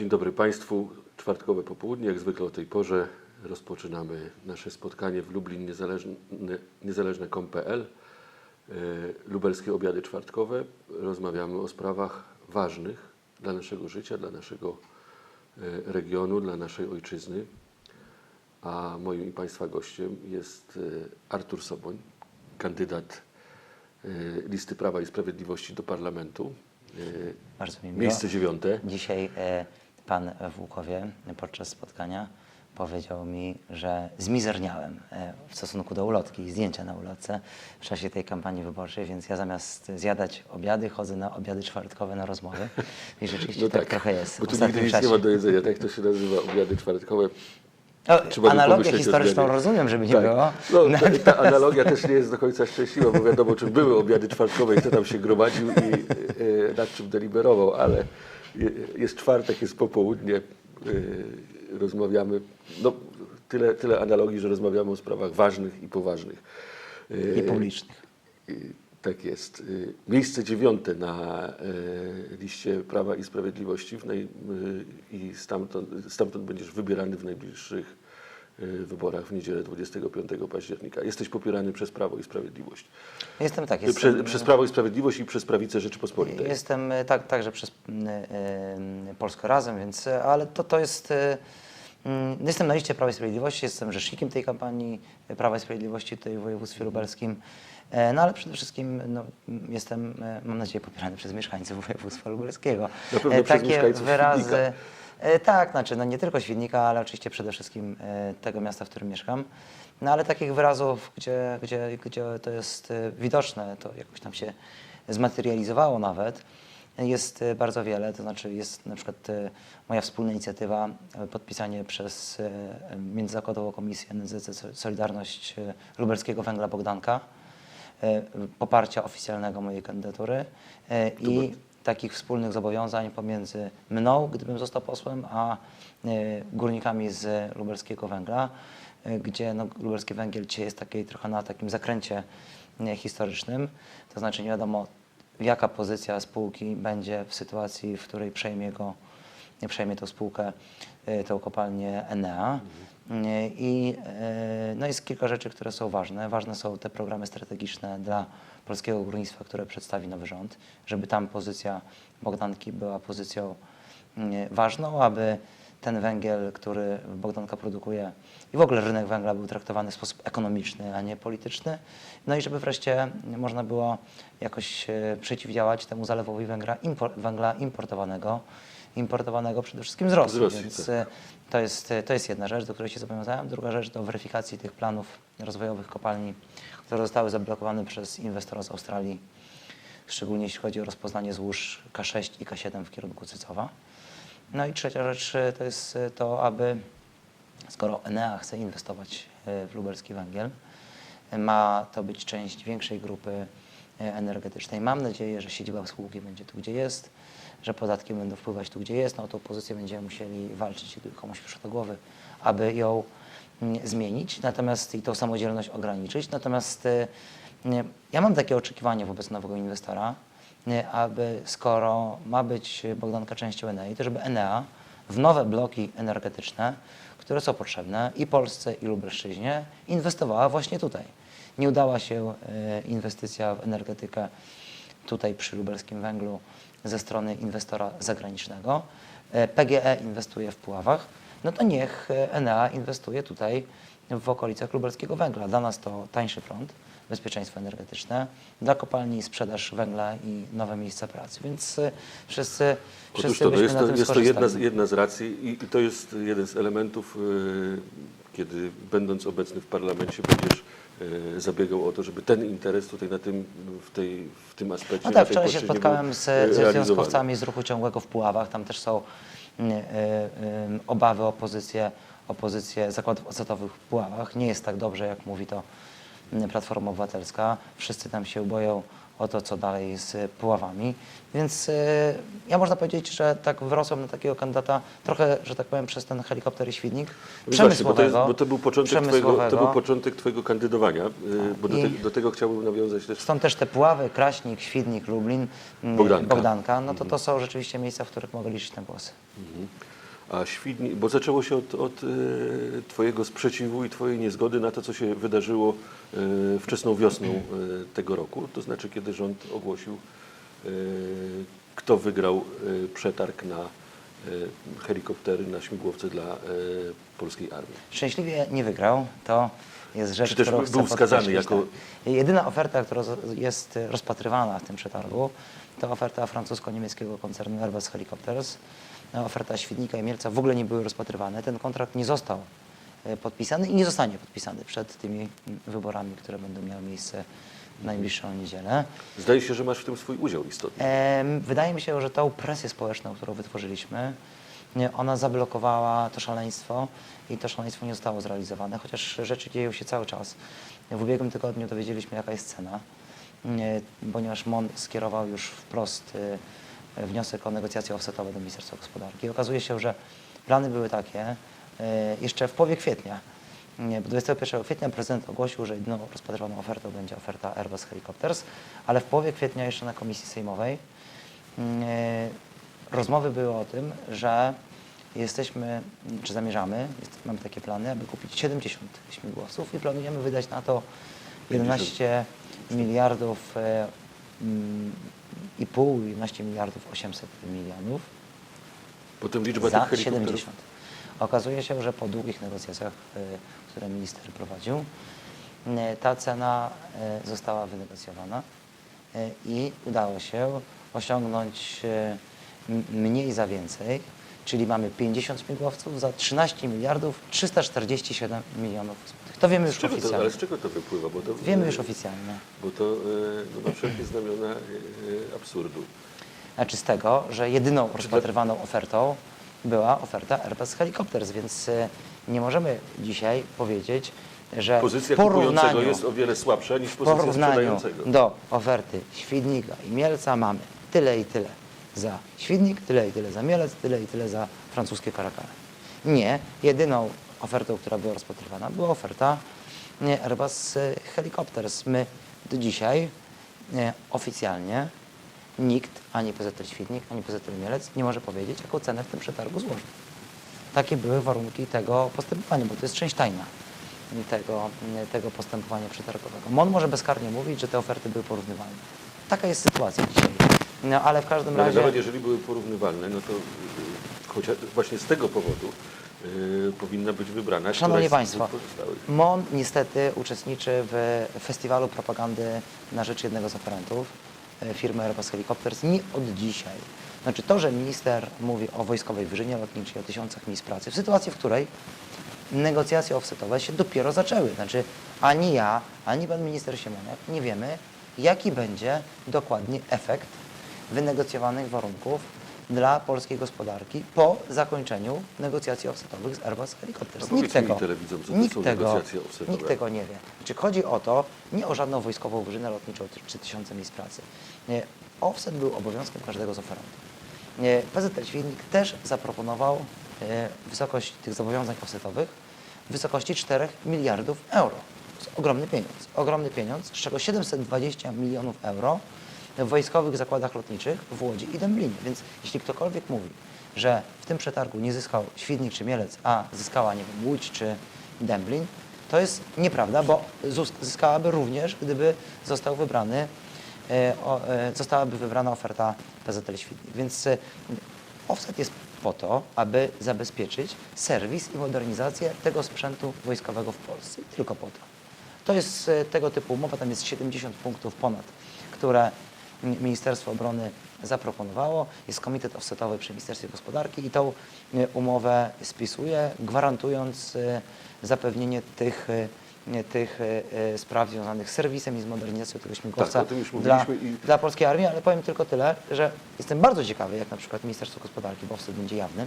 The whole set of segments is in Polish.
Dzień dobry Państwu. Czwartkowe popołudnie, jak zwykle o tej porze rozpoczynamy nasze spotkanie w Lublin niezależne, niezależne.com.pl. E, Lubelskie obiady czwartkowe. Rozmawiamy o sprawach ważnych dla naszego życia, dla naszego e, regionu, dla naszej ojczyzny. A moim i Państwa gościem jest e, Artur Soboń, kandydat listy Prawa i Sprawiedliwości do Parlamentu. Bardzo mi miło. Miejsce dziewiąte. Dzisiaj e, pan w Łukowie podczas spotkania powiedział mi, że zmizerniałem e, w stosunku do ulotki i zdjęcia na ulotce w czasie tej kampanii wyborczej, więc ja zamiast zjadać obiady, chodzę na obiady czwartkowe na rozmowy. I rzeczywiście tak, trochę jest. No Bo tu nigdy nic nie ma do jedzenia, tak to się nazywa, obiady czwartkowe. No, analogię historyczną rozumiem, żeby nie Tak. było. No, ta, ta analogia też nie jest do końca szczęśliwa, bo wiadomo, czy były obiady czwartkowe i kto tam się gromadził i e, nad czym deliberował, ale jest czwartek, jest popołudnie, e, rozmawiamy, no tyle, tyle analogii, że rozmawiamy o sprawach ważnych i poważnych. E, I publicznych. i Tak jest. Y, Miejsce dziewiąte na liście Prawa i Sprawiedliwości w naj, y, i stamtąd, stamtąd będziesz wybierany w najbliższych y, wyborach w niedzielę 25 października. Jesteś popierany przez Prawo i Sprawiedliwość. Jestem tak, Prze, jestem, przez Prawo i Sprawiedliwość i przez Prawicę Rzeczypospolitej. Jestem e, tak, także przez e, Polskę Razem, więc, ale to, to jest. mm, Jestem na liście Prawa i Sprawiedliwości, jestem rzecznikiem tej kampanii Prawa i Sprawiedliwości tutaj w województwie lubelskim. E, No ale przede wszystkim no, m, jestem, mam nadzieję, popierany przez mieszkańców województwa lubelskiego. Na pewno E, przez Takie mieszkańców wyrazy. E, Tak, znaczy no nie tylko Świdnika, ale oczywiście przede wszystkim e, tego miasta, w którym mieszkam. No ale takich wyrazów, gdzie, gdzie, gdzie to jest e, widoczne, to jakoś tam się zmaterializowało nawet, jest bardzo wiele. To znaczy jest na przykład moja wspólna inicjatywa, podpisanie przez Międzyzakładową Komisję NZC Solidarność Lubelskiego Węgla Bogdanka, poparcia oficjalnego mojej kandydatury i takich wspólnych zobowiązań pomiędzy mną, gdybym został posłem, a e, górnikami z lubelskiego węgla, e, gdzie no, lubelski węgiel dzisiaj jest takiej, trochę na takim zakręcie historycznym. To znaczy nie wiadomo, jaka pozycja spółki będzie w sytuacji, w której przejmie go, przejmie tą spółkę, e, tą kopalnię Enea. E, I no jest kilka rzeczy, które są ważne. Ważne są te programy strategiczne dla polskiego górnictwa, które przedstawi nowy rząd, żeby tam pozycja Bogdanki była pozycją mm, ważną, aby ten węgiel, który Bogdanka produkuje i w ogóle rynek węgla był traktowany w sposób ekonomiczny, a nie polityczny. No i żeby wreszcie można było jakoś e, przeciwdziałać temu zalewowi węgla, impor, węgla importowanego, importowanego przede wszystkim z Rosji. Z Rosji, Więc tak. e, to jest, to jest jedna rzecz, do której się zobowiązałem. Druga rzecz to weryfikacji tych planów rozwojowych kopalni, które zostały zablokowane przez inwestora z Australii, szczególnie jeśli chodzi o rozpoznanie złóż K6 i K7 w kierunku Cycowa. No i trzecia rzecz e, to jest e, to, aby skoro Enea chce inwestować e, w lubelski węgiel, ma to być część większej grupy energetycznej. Mam nadzieję, że siedziba spółki będzie tu, gdzie jest, że podatki będą wpływać tu, gdzie jest. No o tą pozycję będziemy musieli walczyć, komuś przyszło do głowy, aby ją zmienić, natomiast i tą samodzielność ograniczyć. Natomiast e, ja mam takie oczekiwanie wobec nowego inwestora, nie, aby skoro ma być Bogdanka częścią Enei, to żeby Enea w nowe bloki energetyczne, które są potrzebne i Polsce, i Lubelszczyźnie, inwestowała właśnie tutaj. Nie udała się e, inwestycja w energetykę tutaj przy lubelskim węglu ze strony inwestora zagranicznego. E, PGE inwestuje w Puławach, no to niech e, Enea inwestuje tutaj w okolicach lubelskiego węgla. Dla nas to tańszy prąd, bezpieczeństwo energetyczne, dla kopalni sprzedaż węgla i nowe miejsca pracy. Więc e, wszyscy, Otóż wszyscy to, to byśmy jest na to, tym jest to jedna, z, jedna z racji i, i to jest jeden z elementów, y, kiedy będąc obecny w parlamencie będziesz y, zabiegał o to, żeby ten interes tutaj na tym, w, tej, w tym aspekcie No tak, wczoraj się spotkałem z, ze związkowcami z ruchu ciągłego w Puławach. Tam też są obawy o pozycję, o pozycję zakładów ocetowych w Puławach. Nie jest tak dobrze, jak mówi to Platforma Obywatelska. Wszyscy tam się boją o to, co dalej z Puławami. Więc y, ja można powiedzieć, że tak wyrosłem na takiego kandydata trochę, że tak powiem, przez ten helikopter i świdnik No Właśnie, bo, to jest, przemysłowego. bo to był początek twojego, to był przemysłowego. początek twojego kandydowania, y, bo do, te, do tego chciałbym nawiązać też. Stąd też te Puławy, Kraśnik, Świdnik, Lublin, m, Bogdanka. Bogdanka no to to są rzeczywiście miejsca, w których mogę liczyć na głosy. A Świdnik, bo zaczęło się od, od y, Twojego sprzeciwu i Twojej niezgody na to, co się wydarzyło y, wczesną wiosną y, tego roku, to znaczy kiedy rząd ogłosił, kto wygrał przetarg na helikoptery, na śmigłowce dla polskiej armii. Szczęśliwie nie wygrał. To jest rzecz, Czy też którą był wskazany jako- tak. Jedyna oferta, która jest rozpatrywana w tym przetargu, to oferta francusko-niemieckiego koncernu Airbus Helicopters. No, Oferta Świdnika i Mielca w ogóle nie były rozpatrywane. Ten kontrakt nie został e, podpisany i nie zostanie podpisany przed tymi wyborami, które będą miały miejsce w najbliższą niedzielę. Zdaje się, że masz w tym swój udział istotny. Wydaje mi się, że tą presję społeczną, którą wytworzyliśmy, ona zablokowała to szaleństwo i to szaleństwo nie zostało zrealizowane, chociaż rzeczy dzieją się cały czas. W ubiegłym tygodniu dowiedzieliśmy, jaka jest cena, nie, ponieważ MON skierował już wprost y, wniosek o negocjacje offsetowe do Ministerstwa Gospodarki. Okazuje się, że plany były takie, y, jeszcze w połowie kwietnia, nie, bo 21 kwietnia prezydent ogłosił, że jedyną rozpatrywaną ofertą będzie oferta Airbus Helicopters, ale w połowie kwietnia jeszcze na komisji sejmowej mm, e, rozmowy były o tym, że jesteśmy, czy zamierzamy, jest, mamy takie plany, aby kupić 70 śmigłowców i planujemy wydać na to 11 miliardów e, mm, i pół, 11 miliardów 800 milionów Potem liczba za tych helikopterów. 70. Okazuje się, że po długich negocjacjach, y, które minister prowadził, y, ta cena y, została wynegocjowana i udało się osiągnąć mniej za więcej, czyli mamy 50 śmigłowców za 13 miliardów 347 milionów złotych. To wiemy już czego to, oficjalnie. ale z czego to wypływa? Bo to, Wiemy e, już oficjalnie. Bo to e, no, ma wszelkie znamiona e, e, absurdu. Znaczy z tego, że jedyną rozpatrywaną ofertą była oferta Airbus Helicopters, więc nie możemy dzisiaj powiedzieć, że Pozycja porównaniu, jest o wiele słabsza niż pozycja sprzedającego. do oferty Świdnika i Mielca mamy tyle i tyle za Świdnik, tyle i tyle za Mielec, tyle i tyle za francuskie Karakale. Nie, jedyną ofertą, która była rozpatrywana, była oferta nie, Airbus Helicopters. My do dzisiaj nie, oficjalnie nikt, ani PZL Świdnik, ani PZL Mielec nie może powiedzieć, jaką cenę w tym przetargu złoży. Takie były warunki tego postępowania, bo to jest część tajna tego, tego postępowania przetargowego. MON może bezkarnie mówić, że te oferty były porównywalne. Taka jest sytuacja dzisiaj. No, ale w każdym ale razie... nawet jeżeli były porównywalne, no to chociaż właśnie z tego powodu y, powinna być wybrana Szanowni któraś z Państwo, pozostałych. MON niestety uczestniczy w festiwalu propagandy na rzecz jednego z oferentów, e, firmy Airbus Helicopters, nie od dzisiaj. Znaczy to, że minister mówi o wojskowej wyżynie lotniczej, o tysiącach miejsc pracy, w sytuacji, w której negocjacje offsetowe się dopiero zaczęły. Znaczy ani ja, ani pan minister Siemoniak nie wiemy, jaki będzie dokładnie efekt wynegocjowanych warunków dla polskiej gospodarki po zakończeniu negocjacji offsetowych z Airbus Helicopters. Nikt tego, nikt tego, nikt tego nie wie. Znaczy chodzi o to, nie o żadną wojskową wyżynę lotniczą czy- tysiące miejsc pracy. Nie, offset był obowiązkiem każdego z oferentów. PZL Świdnik też zaproponował e, wysokość tych zobowiązań offsetowych w wysokości 4 miliardów euro. To jest ogromny pieniądz. Ogromny pieniądz, z czego 720 milionów euro w wojskowych zakładach lotniczych w Łodzi i Dęblinie. Więc jeśli ktokolwiek mówi, że w tym przetargu nie zyskał Świdnik czy Mielec, a zyskała, nie wiem, Łódź czy Dęblin, to jest nieprawda, bo zyskałaby również, gdyby został wybrany e, e, zostałaby wybrana oferta PZL Świdnik. Więc e, offset jest po to, aby zabezpieczyć serwis i modernizację tego sprzętu wojskowego w Polsce. Tylko po to. To jest tego typu umowa, tam jest 70 punktów ponad, które Ministerstwo Obrony zaproponowało. Jest komitet offsetowy przy Ministerstwie Gospodarki i tą e, umowę spisuje, gwarantując e, zapewnienie tych, nie, tych spraw związanych z serwisem i z modernizacją tego śmigłowca Tak, dla, i- dla polskiej armii, ale powiem tylko tyle, że jestem bardzo ciekawy, jak na przykład Ministerstwo Gospodarki, bo offset będzie jawny,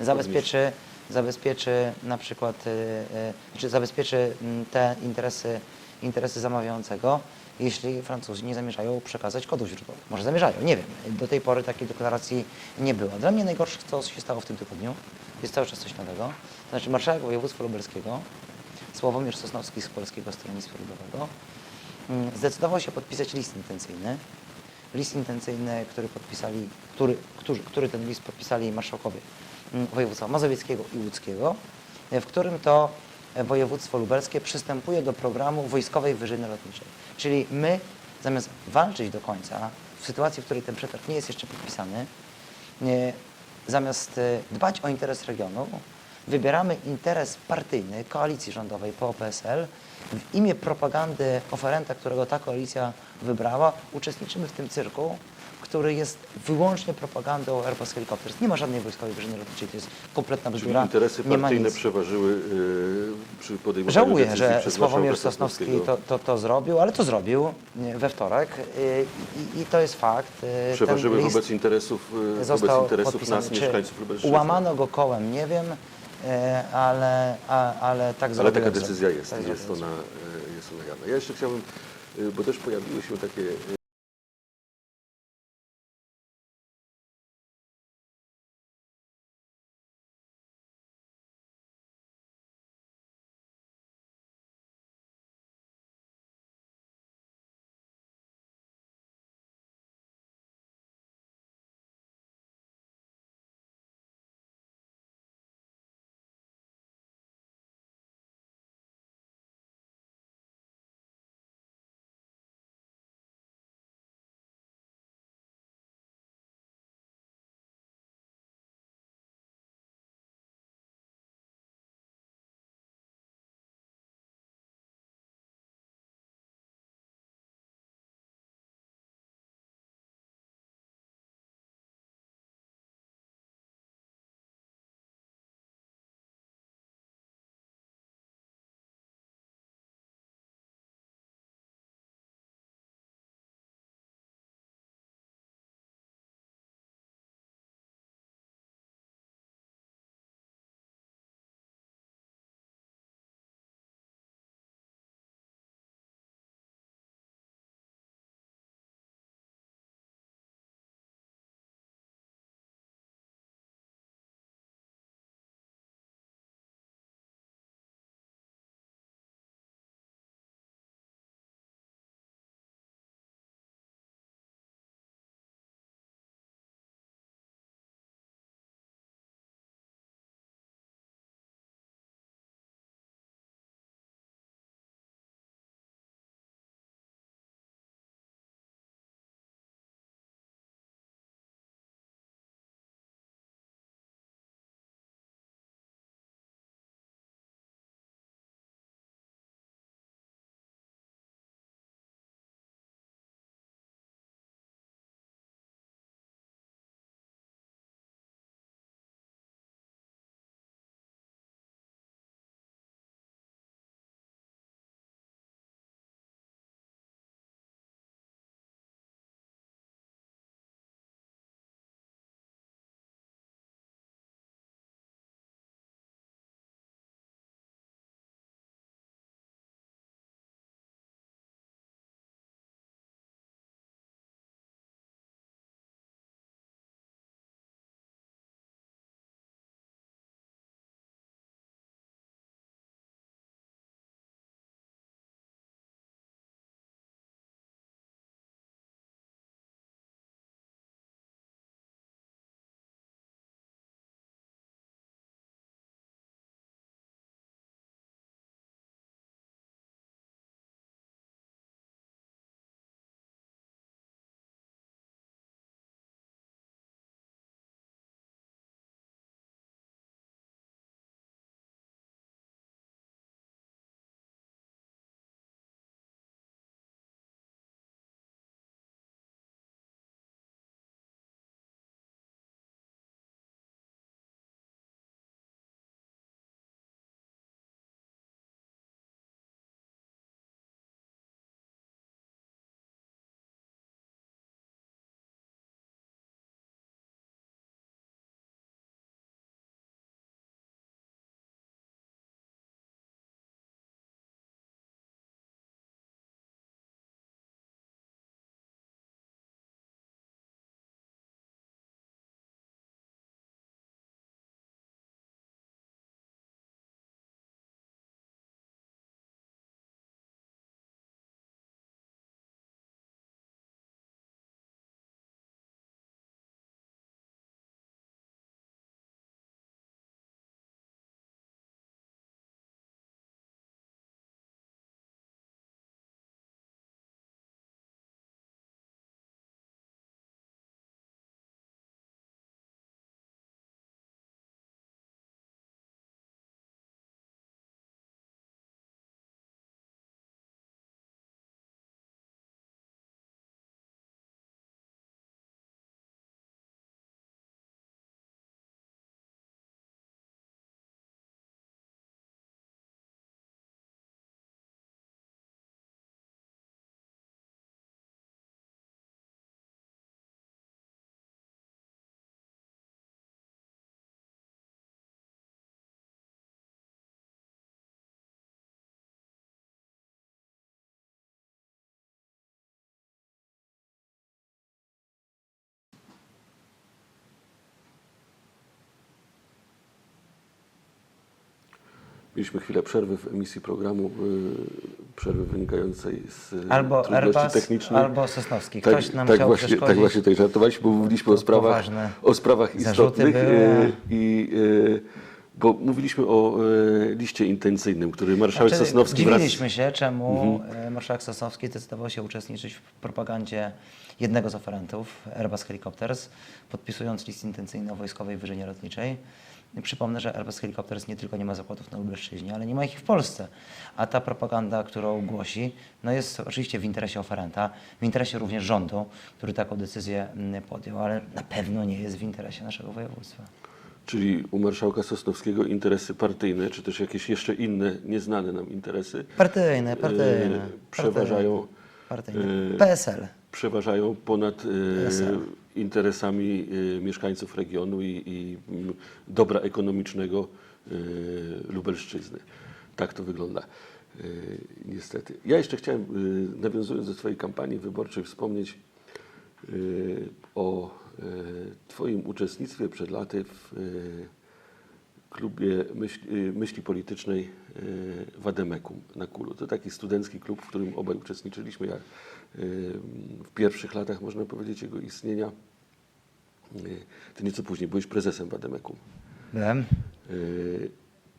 zabezpieczy zabezpieczy na przykład, y, y, czy zabezpieczy mm, te interesy, interesy zamawiającego, jeśli Francuzi nie zamierzają przekazać kodów źródłowych. Może zamierzają, nie wiem. Do tej pory takiej deklaracji nie było. Dla mnie najgorsze, co się stało w tym tygodniu, jest cały czas coś nowego. Znaczy marszałek województwa lubelskiego, Sławomir Sosnowski z Polskiego Stronnictwa Ludowego, mm, zdecydował się podpisać list intencyjny. List intencyjny, który podpisali, który, który, który ten list podpisali marszałkowie mm, województwa mazowieckiego i łódzkiego, w którym to województwo lubelskie przystępuje do programu wojskowej wyżyny lotniczej. Czyli my, zamiast walczyć do końca, w sytuacji, w której ten przetarg nie jest jeszcze podpisany, nie, zamiast e, dbać o interes regionu, wybieramy interes partyjny koalicji rządowej PO-PSL w imię propagandy oferenta, którego ta koalicja wybrała, uczestniczymy w tym cyrku, który jest wyłącznie propagandą Airbus Helicopters. Nie ma żadnej wojskowej wyżyny lotniczej, to jest kompletna Czyli bzdura. interesy nie ma partyjne przeważyły yy, przy podejmowaniu Żałuję, że Sławomir Sosnowski to, to, to zrobił, ale to zrobił we wtorek y, i, to jest fakt. Y, Przeważyły wobec interesów, yy, wobec został interesów podpisany. nas, Czy mieszkańców Lubelszczyzny. Ułamano go kołem, nie wiem, y, ale, a, ale tak Ale zrobiłem. taka zrobił. decyzja jest, Tak jest ona, yy, jest ona jawna. Ja jeszcze chciałbym, yy, bo też pojawiły się takie Mieliśmy chwilę przerwy w emisji programu, y, przerwy wynikającej z y, Albo trudności Airbus, technicznych. albo Sosnowski. Tak, Ktoś nam tak chciał właśnie, tak właśnie tutaj żartowaliśmy, bo mówiliśmy o sprawach, o sprawach zarzuty istotnych były. y, i y, bo mówiliśmy o y, liście intencyjnym, który marszałek Znaczy, Sosnowski wraz... Dziwiliśmy się, czemu Mhm. e, marszałek Sosnowski zdecydował się uczestniczyć w propagandzie jednego z oferentów, Airbus Helicopters, podpisując list intencyjny o wojskowej wyżynie lotniczej. Przypomnę, że Airbus Helicopters nie tylko nie ma zakładów na Lubelszczyźnie, ale nie ma ich w Polsce. A ta propaganda, którą głosi, no jest oczywiście w interesie oferenta, w interesie również rządu, który taką decyzję mm, podjął, ale na pewno nie jest w interesie naszego województwa. Czyli u marszałka Sosnowskiego interesy partyjne, czy też jakieś jeszcze inne, nieznane nam interesy, Partyjne, partyjne. e, przeważają, Partyjne. e, PSL. przeważają ponad e, PSL. Interesami e, mieszkańców regionu i, i mm, dobra ekonomicznego e, Lubelszczyzny. Tak to wygląda. e, Niestety. Ja jeszcze chciałem, nawiązując do Twojej kampanii wyborczej, wspomnieć o Twoim uczestnictwie przed laty w klubie myśli, y, myśli politycznej y, Wademekum na Kulu. To taki studencki klub, w którym obaj uczestniczyliśmy. Ja y, w pierwszych latach, można powiedzieć, jego istnienia. Y, Ty nieco później byłeś prezesem Wademekum. Byłem. Y,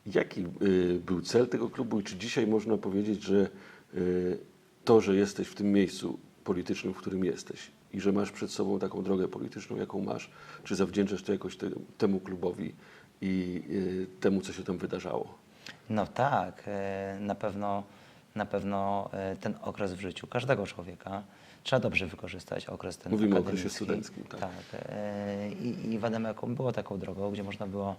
Jaki y, był cel tego klubu i czy dzisiaj można powiedzieć, że y, to, że jesteś w tym miejscu politycznym, w którym jesteś i że masz przed sobą taką drogę polityczną, jaką masz, czy zawdzięczasz to jakoś te, temu klubowi i y, temu, co się tam wydarzało? No tak, na pewno, na pewno e, ten okres w życiu każdego człowieka trzeba dobrze wykorzystać, okres ten Mówimy o akademicki. okresie studenckim, tak. e, I, i Wademekum było taką drogą, gdzie można było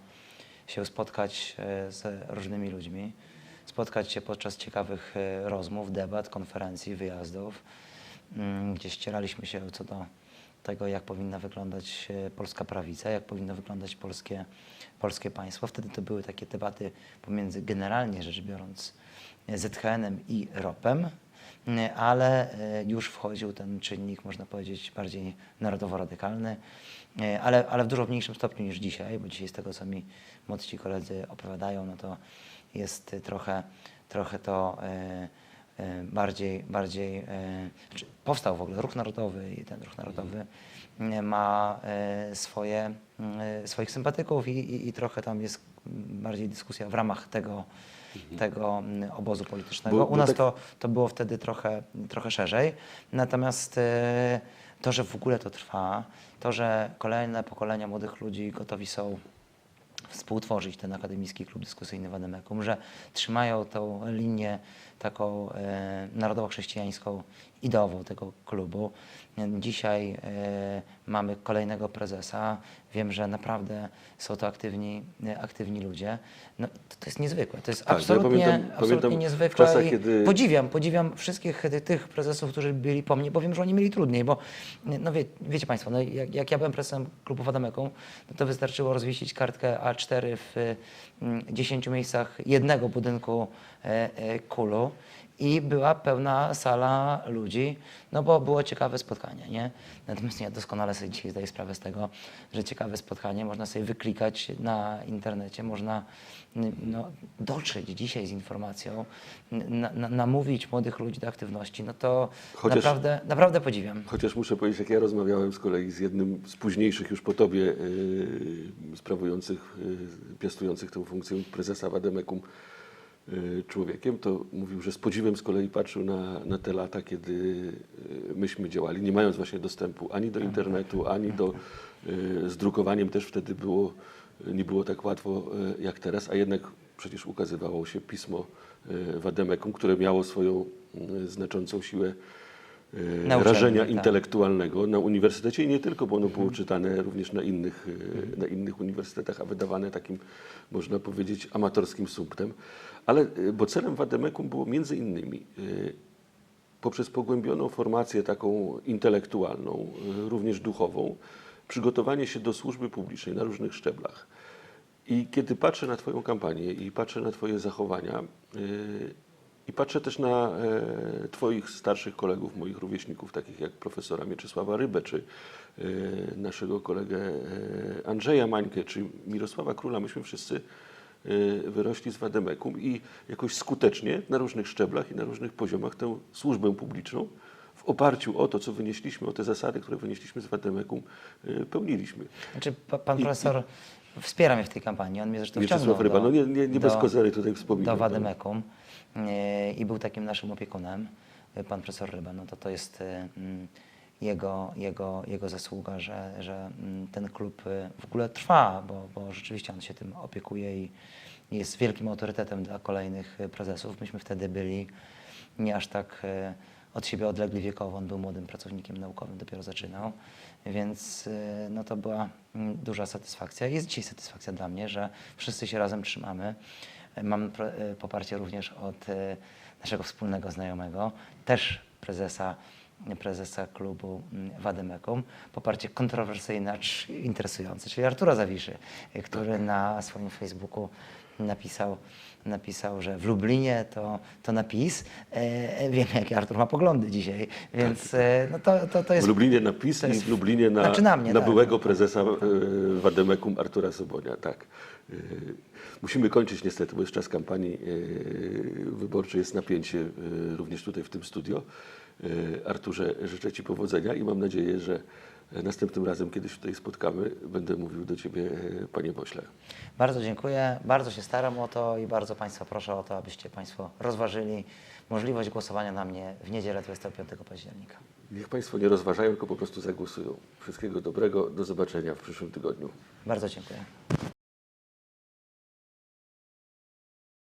się spotkać e, z różnymi ludźmi, spotkać się podczas ciekawych rozmów, debat, konferencji, wyjazdów, mm, gdzie ścieraliśmy się co do tego, jak powinna wyglądać e, polska prawica, jak powinno wyglądać polskie, polskie państwo. Wtedy to były takie debaty pomiędzy generalnie rzecz biorąc e, ZHN-em i ROP-em, m, ale e, już wchodził ten czynnik, można powiedzieć, bardziej narodowo-radykalny, e, ale, ale w dużo mniejszym stopniu niż dzisiaj, bo dzisiaj z tego, co mi młodsi koledzy opowiadają, no to jest e, trochę, trochę to e, e, bardziej, bardziej e, znaczy powstał w ogóle ruch narodowy i ten ruch narodowy e, ma e, swoje, e, swoich sympatyków i, i, i trochę tam jest bardziej dyskusja w ramach tego, tego mm, obozu politycznego. Bo- U nas tak- to, to było wtedy trochę, trochę szerzej. Natomiast e, to, że w ogóle to trwa, to, że kolejne pokolenia młodych ludzi gotowi są współtworzyć ten akademicki klub dyskusyjny w Ademekum, że trzymają tą linię taką e, narodowo-chrześcijańską ideową tego klubu. Dzisiaj e, mamy kolejnego prezesa. Wiem, że naprawdę są to aktywni, e, aktywni ludzie. No, to, to jest niezwykłe. To jest Tak, ja absolutnie, pamiętam- absolutnie pamiętam niezwykłe. czasach, i kiedy- Podziwiam, podziwiam wszystkich ty- tych prezesów, którzy byli po mnie, bo wiem, że oni mieli trudniej, bo no wie, wiecie Państwo, no jak, jak ja byłem prezesem klubu Wadameką, no to wystarczyło rozwiesić kartkę A4 w mm, 10 miejscach jednego budynku e, e, kulu i była pełna sala ludzi, no bo było ciekawe spotkanie, nie? Natomiast ja doskonale sobie dzisiaj zdaję sprawę z tego, że ciekawe spotkanie można sobie wyklikać na internecie, można no, dotrzeć dzisiaj z informacją, na, na, namówić młodych ludzi do aktywności, no to Chociaż- naprawdę, naprawdę podziwiam. Chociaż muszę powiedzieć, jak ja rozmawiałem z kolei z jednym z późniejszych już po tobie yy, sprawujących, yy, piastujących tę funkcję prezesa Wademekum człowiekiem, to mówił, że z podziwem z kolei patrzył na, na te lata, kiedy yy, myśmy działali, nie mając właśnie dostępu ani do internetu, ani do yy, z drukowaniem też wtedy było, nie było tak łatwo jak teraz, a jednak przecież ukazywało się pismo Wademekum, które miało swoją znaczącą siłę Na uczelni, rażenia tak. intelektualnego na uniwersytecie i nie tylko, bo ono było czytane również na innych, e, na innych uniwersytetach, a wydawane takim, można powiedzieć, amatorskim sumptem. Ale, e, bo celem Wademekum było między innymi e, poprzez pogłębioną formację taką intelektualną, e, również duchową, przygotowanie się do służby publicznej na różnych szczeblach. I kiedy patrzę na Twoją kampanię i patrzę na Twoje zachowania, i patrzę też na e, Twoich starszych kolegów, moich rówieśników, takich jak profesora Mieczysława Rybę, czy e, naszego kolegę e, Andrzeja Mańkę, czy Mirosława Króla, myśmy wszyscy y, wyrośli z Wademekum i jakoś skutecznie na różnych szczeblach i na różnych poziomach tę służbę publiczną w oparciu o to, co wynieśliśmy, o te zasady, które wynieśliśmy z Wademekum, y, pełniliśmy. Znaczy, pa, pan I- profesor wspiera mnie w tej kampanii. On mnie zresztą Mieczysław wciągnął Ryba, do, no nie, nie, nie bez do- kozery tutaj wspominam. do Wademekum e, i był takim naszym opiekunem, e, pan profesor Ryba, no to to jest e, mm, jego, jego, jego zasługa, że, że mm, ten klub e, w ogóle trwa, bo, bo rzeczywiście on się tym opiekuje i jest wielkim autorytetem dla kolejnych e, prezesów. Myśmy wtedy byli nie aż tak e, od siebie odlegli wiekowo. On był młodym pracownikiem naukowym, dopiero zaczynał, więc e, no to była mm, duża satysfakcja. Jest dzisiaj satysfakcja dla mnie, że wszyscy się razem trzymamy. Mam e, poparcie również od e, naszego wspólnego znajomego, też prezesa prezesa klubu mm, Wademekum, poparcie kontrowersyjne, acz interesujące, czyli Artura Zawiszy, y, który na swoim Facebooku napisał, napisał że w Lublinie to, to napis. E, wiem, jakie Artur ma poglądy dzisiaj, więc e, no to, to, to jest... W Lublinie na PiS to i jest- w Lublinie na, znaczy na mnie, tak. byłego prezesa e, Wademekum Artura Sobonia, tak. E, Musimy kończyć niestety, bo jest czas kampanii e, wyborczej, jest napięcie e, również tutaj w tym studio. E, Arturze, życzę Ci powodzenia i mam nadzieję, że następnym razem, kiedy się tutaj spotkamy, będę mówił do Ciebie, e, Panie Pośle. Bardzo dziękuję, bardzo się staram o to i bardzo Państwa proszę o to, abyście Państwo rozważyli możliwość głosowania na mnie w niedzielę 25 października. Niech Państwo nie rozważają, tylko po prostu zagłosują. Wszystkiego dobrego, do zobaczenia w przyszłym tygodniu. Bardzo dziękuję.